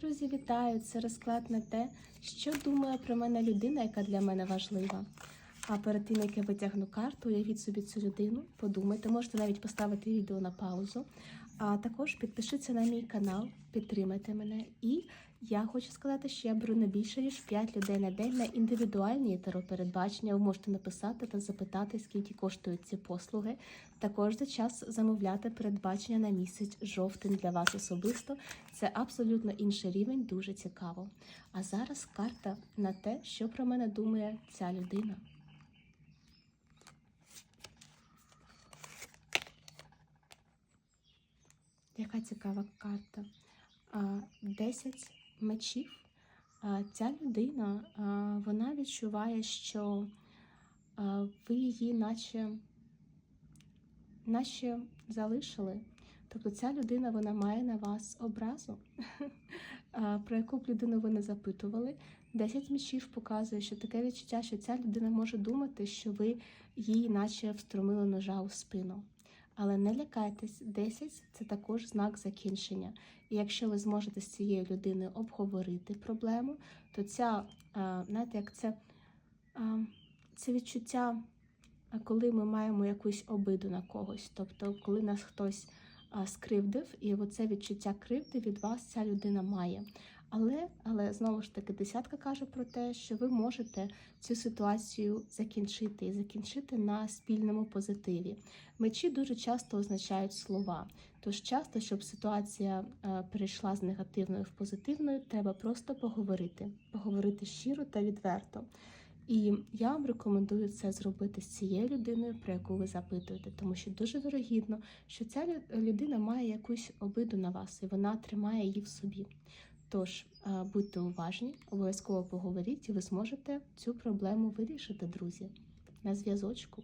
Друзі, вітаю! Це розклад на те, що думає про мене людина, яка для мене важлива. А перед тим, як я витягну карту, уявіть собі цю людину, подумайте, можете навіть поставити відео на паузу. А також підпишіться на мій канал, підтримайте мене. І я хочу сказати, що я беру не більше ніж 5 людей на день на індивідуальні таропередбачення. Ви можете написати та запитати, скільки коштують ці послуги. Також за час замовляти передбачення на місяць жовтень для вас особисто. Це абсолютно інший рівень, дуже цікаво. А зараз карта на те, що про мене думає ця людина. Яка цікава карта? 10 мечів. Ця людина вона відчуває, що ви її наче, наче залишили. Тобто ця людина вона має на вас образу, про яку б людину ви не запитували. 10 мечів показує, що таке відчуття, що ця людина може думати, що ви їй наче встромили ножа у спину. Але не лякайтесь, 10 це також знак закінчення. І якщо ви зможете з цією людиною обговорити проблему, то ця, а, знаєте, як це, це відчуття, коли ми маємо якусь обиду на когось. Тобто, коли нас хтось скривдив, і оце відчуття кривди від вас ця людина має. Але, але знову ж таки, десятка каже про те, що ви можете цю ситуацію закінчити і закінчити на спільному позитиві. Мечі дуже часто означають слова. Тож часто, щоб ситуація е, перейшла з негативної в позитивну, треба просто поговорити, поговорити щиро та відверто. І я вам рекомендую це зробити з цією людиною, про яку ви запитуєте, тому що дуже вирогідно, що ця лю- людина має якусь обиду на вас, і вона тримає її в собі. Тож е, будьте уважні, обов'язково поговоріть, і ви зможете цю проблему вирішити, друзі. На зв'язочку.